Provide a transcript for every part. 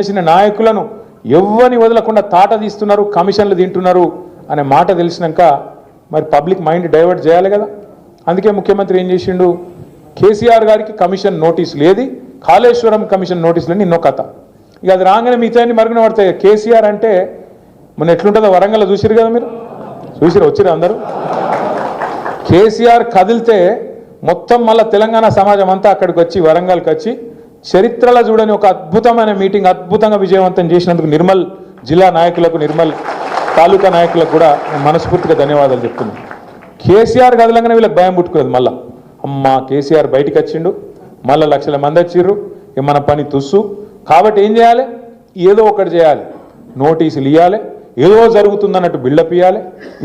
చేసిన నాయకులను ఎవ్వని వదలకుండా తాట తీస్తున్నారు కమిషన్లు తింటున్నారు అనే మాట తెలిసినాక మరి పబ్లిక్ మైండ్ డైవర్ట్ చేయాలి కదా. అందుకే ముఖ్యమంత్రి ఏం చేసిండు? కేసీఆర్ గారికి కమిషన్ నోటీసులు లేదు కాళేశ్వరం కమిషన్ నోటీసులు నిన్నో కథ. ఇక అది రాగానే మిగతాన్ని మరుగున పడతాయి. కేసీఆర్ అంటే మొన్న ఎట్లుంటుందో వరంగల్ చూసిరు కదా మీరు? చూసిరు వచ్చిరు అందరూ? కేసీఆర్ కదిలితే మొత్తం మళ్ళీ తెలంగాణ సమాజం అంతా అక్కడికి వచ్చి వరంగల్కి వచ్చి చరిత్రలో చూడని ఒక అద్భుతమైన మీటింగ్ అద్భుతంగా విజయవంతం చేసినందుకు నిర్మల్ జిల్లా నాయకులకు నిర్మల్ తాలూకా నాయకులకు కూడా మనస్ఫూర్తిగా ధన్యవాదాలు చెప్తున్నాను. కేసీఆర్ కదలంగానే వీళ్ళకి భయం పుట్టుకున్నది మళ్ళా. అమ్మ కేసీఆర్ బయటికి వచ్చిండు. మళ్ళీ లక్షల మంది వచ్చిర్రు. మన పని తుస్సు. కాబట్టి ఏం చేయాలి? ఏదో ఒకటి చేయాలి. నోటీసులు ఇవ్వాలి ఏదో జరుగుతుందన్నట్టు బిల్డప్ ఇవ్వాలి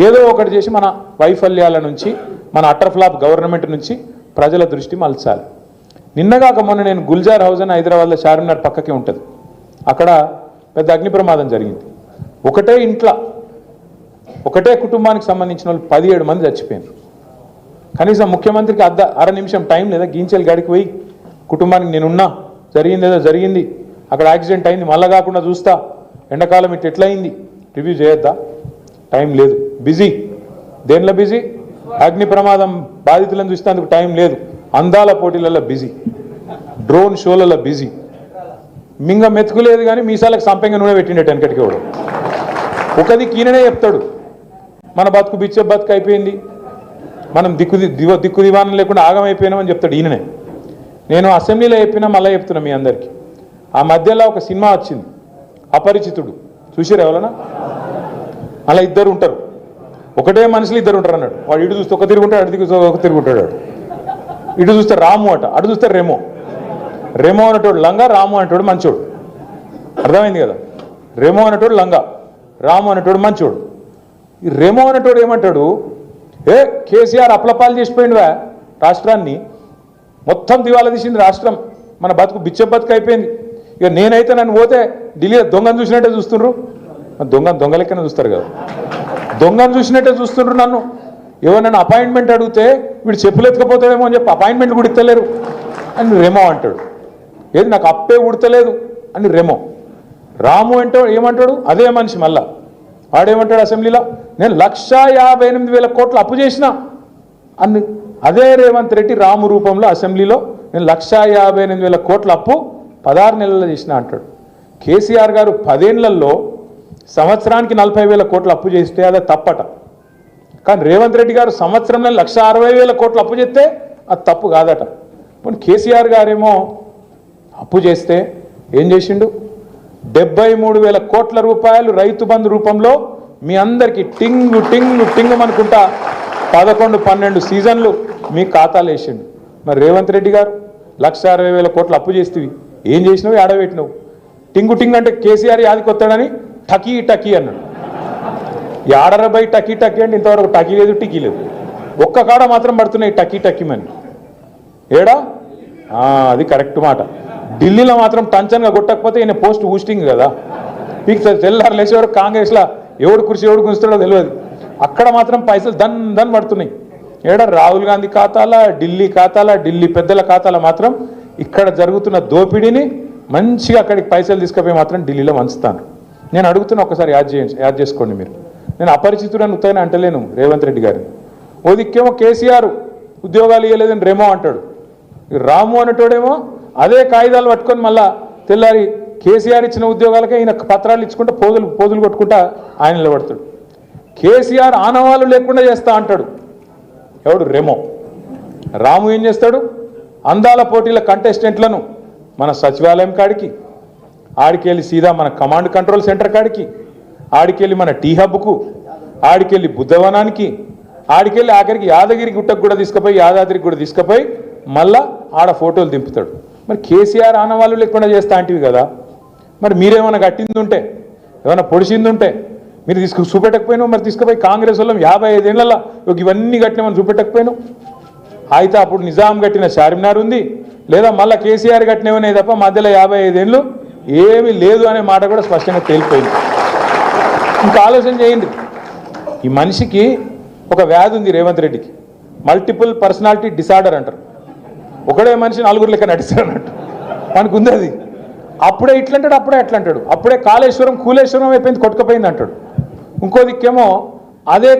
ఏదో ఒకటి చేసి మన వైఫల్యాల నుంచి మన అటర్ ఫ్లాప్ గవర్నమెంట్ నుంచి ప్రజల దృష్టి మలచాలి. నిన్నగాక మొన్న నేను గుల్జార్ హౌస్ అని హైదరాబాద్లో చార్మినార్ పక్కకే ఉంటుంది. అక్కడ పెద్ద అగ్ని ప్రమాదం జరిగింది. ఒకటే ఇంట్లో ఒకటే కుటుంబానికి సంబంధించిన వాళ్ళు పదిహేడు మంది చచ్చిపోయారు కనీసం ముఖ్యమంత్రికి అర్ధ అర నిమిషం టైం లేదా గీంచెలు గడికి పోయి కుటుంబానికి నేనున్నా జరిగింది ఏదో జరిగింది అక్కడ యాక్సిడెంట్ అయింది మళ్ళా కాకుండా చూస్తా ఎండాకాలం ఇట్ ఎట్లయింది రివ్యూ చేయొద్దా? టైం లేదు. బిజీ. దేనిలో బిజీ? అగ్ని ప్రమాదం బాధితులను చూసేందుకు టైం లేదు. అందాల పోటీలలో బిజీ. డ్రోన్ షోలలో బిజీ. మింగ మెతుకులేదు కానీ మీసాలకు సంపెంగ నూనె పెట్టిండేట వెనకటికి కూడా ఒకది కీననే చెప్తాడు. మన బతుకు బిచ్చే బతుకు అయిపోయింది. మనం దిక్కు దివ దిక్కు దివానం లేకుండా ఆగమైపోయినామని చెప్తాడు ఈయననే. నేను అసెంబ్లీలో చెప్పినా మళ్ళీ చెప్తున్నా మీ అందరికీ. ఆ మధ్యలో ఒక సినిమా వచ్చింది. అపరిచితుడు. చూసారు ఎవరన్నా? అలా ఇద్దరు ఉంటారు. ఒకటే మనుషులు ఇద్దరు ఉంటారు అన్నాడు. వాడు ఇటు చూస్తే ఒక తిరుగుంటాడు అటు చూస్తే ఒక తిరుగుంటాడు వాడు. ఇటు చూస్తే రాము అట అటు చూస్తే రెమో. రెమో అనేటోడు లంగా రాము అనేటోడు మంచోడు. అర్థమైంది కదా? రెమో అనేటోడు లంగా రాము అనేటోడు మంచోడు. ఈ రెమో అనేటోడు ఏమంటాడు? ఏ కేసీఆర్ అప్లపాలు చేసిపోయిండువా రాష్ట్రాన్ని? మొత్తం దివాలా తీసింది రాష్ట్రం. మన బతుకు బిచ్చ బతుకు అయిపోయింది. ఇక నేనైతే నన్ను పోతే ఢిల్లీ దొంగను చూసినట్టే చూస్తుండ్రు. దొంగ దొంగ లెక్కనే చూస్తారు కదా. దొంగను చూసినట్టే చూస్తుండ్రు నన్ను. ఎవరైనా నన్ను అపాయింట్మెంట్ అడిగితే వీడు చెప్పులు ఎత్తుకపోతాడేమో అని చెప్పి అపాయింట్మెంట్ కూడా ఇస్తలేరు. అని రెమో అంటాడు. ఏది నాకు అప్పే ఉడతలేదు అని రెమో. రాము అంటే ఏమంటాడు? అదే మనిషి మళ్ళా. వాడేమంటాడు అసెంబ్లీలో? నేను లక్షా యాభై ఎనిమిది వేల కోట్లు అప్పు చేసిన. అని అదే రేవంత్ రెడ్డి రాము రూపంలో అసెంబ్లీలో నేను లక్షా యాభై ఎనిమిది వేల కోట్ల అప్పు పదహారు నెలల్లో చేసిన అంటాడు. కేసీఆర్ గారు పదేళ్ళలో సంవత్సరానికి నలభై వేల కోట్లు అప్పు చేస్తే అదే తప్పట. కానీ రేవంత్ రెడ్డి గారు సంవత్సరంలో లక్ష అరవై వేల కోట్లు అప్పు చేస్తే అది తప్పు కాదట. ఇప్పుడు కేసీఆర్ గారేమో అప్పు చేస్తే ఏం చేసిండు? డెబ్బై మూడు వేల కోట్ల రూపాయలు రైతు బంధు రూపంలో మీ అందరికీ టింగు టింగు టింగు అనుకుంటా పదకొండు పన్నెండు సీజన్లు మీ ఖాతాలు వేసిండు. మరి రేవంత్ రెడ్డి గారు లక్ష అరవై వేల కోట్లు అప్పు చేస్తేవి ఏం చేసినావు? ఆడబెట్టినావు టింగు టింగ్ అంటే కేసీఆర్ యాదికి వస్తాడని టకీ టకీ అన్నాడు. ఏడరబై టకీ టకీ అంటే ఇంతవరకు టకీ లేదు టికీ లేదు. ఒక్క కాడ మాత్రం పడుతున్నాయి టకీ టకీమని ఏడా? అది కరెక్ట్ మాట. ఢిల్లీలో మాత్రం టంచన్గా కొట్టకపోతే ఈయన పోస్ట్ ఊస్టింగ్ కదా. మీకు తెల్లారు లేచేవారు కాంగ్రెస్లో ఎవడు కుర్చీ ఎవడు గుంచుతాడో తెలియదు. అక్కడ మాత్రం పైసలు దన్ దన్ పడుతున్నాయి. ఏడ? రాహుల్ గాంధీ ఖాతాల ఢిల్లీ ఖాతాల ఢిల్లీ పెద్దల ఖాతాల మాత్రం ఇక్కడ జరుగుతున్న దోపిడీని మంచిగా అక్కడికి పైసలు తీసుకుపోయి మాత్రం ఢిల్లీలో వంచుతాను. నేను అడుగుతున్నా ఒకసారి యాడ్ చేయండి యాడ్ చేసుకోండి మీరు. నేను అపరిచితుడని ఉత్తైన అంటలేను రేవంత్ రెడ్డి గారిని ఓ దిక్కేమో కేసీఆర్ ఉద్యోగాలు ఇవ్వలేదని రేమో అంటాడు. రాము అనేటోడేమో అదే కాగితాలు పట్టుకొని మళ్ళా తెల్లారి కేసీఆర్ ఇచ్చిన ఉద్యోగాలకే ఈయన పత్రాలు ఇచ్చుకుంటూ పోదులు పోదులు కొట్టుకుంటా ఆయన నిలబడతాడు. కేసీఆర్ ఆనవాళ్ళు లేకుండా చేస్తా అంటాడు. ఎవడు? రెమో. రాము ఏం చేస్తాడు? అందాల పోటీల కంటెస్టెంట్లను మన సచివాలయం కాడికి ఆడికి వెళ్ళి సీదా మన కమాండ్ కంట్రోల్ సెంటర్ కాడికి ఆడికెళ్ళి మన టీ హబ్కు ఆడికెళ్ళి బుద్ధవనానికి ఆడికెళ్ళి ఆఖరికి యాదగిరి గుట్టకు కూడా తీసుకుపోయి యాదాద్రికి కూడా తీసుకుపోయి మళ్ళా ఆడ ఫోటోలు దింపుతాడు. మరి కేసీఆర్ ఆనవాళ్ళు లేకుండా చేస్తా అంటివి కదా. మరి మీరేమైనా కట్టింది ఉంటే ఏమైనా పొడిచింది ఉంటే మీరు తీసుకు చూపెట్టకపోయినా మరి తీసుకుపోయి కాంగ్రెస్ వాళ్ళం యాభై ఐదేళ్ళలో ఇవన్నీ కట్టినామని చూపెట్టకపోయినావు. అయితే అప్పుడు నిజాం కట్టిన చార్మినార్ ఉంది లేదా మళ్ళీ కేసీఆర్ కట్టినవనే తప్ప మధ్యలో యాభై ఐదేళ్ళు ఏమీ లేదు అనే మాట కూడా స్పష్టంగా తేలిపోయింది. ఇంకా ఆలోచన చేయండి. ఈ మనిషికి ఒక వ్యాధి ఉంది రేవంత్ రెడ్డికి. మల్టిపుల్ పర్సనాలిటీ డిసార్డర్ అంటారు. ఒకడే మనిషి నలుగురు లెక్క నటిస్తాడు అన్నట్టు మనకు ఉంది అది. అప్పుడే ఇట్లంటాడు అప్పుడే అట్లా అంటాడు అప్పుడే కాళేశ్వరం కూలేశ్వరం అయిపోయింది కొట్టుకుపోయింది అంటాడు. ఇంకో దిక్కేమో అదే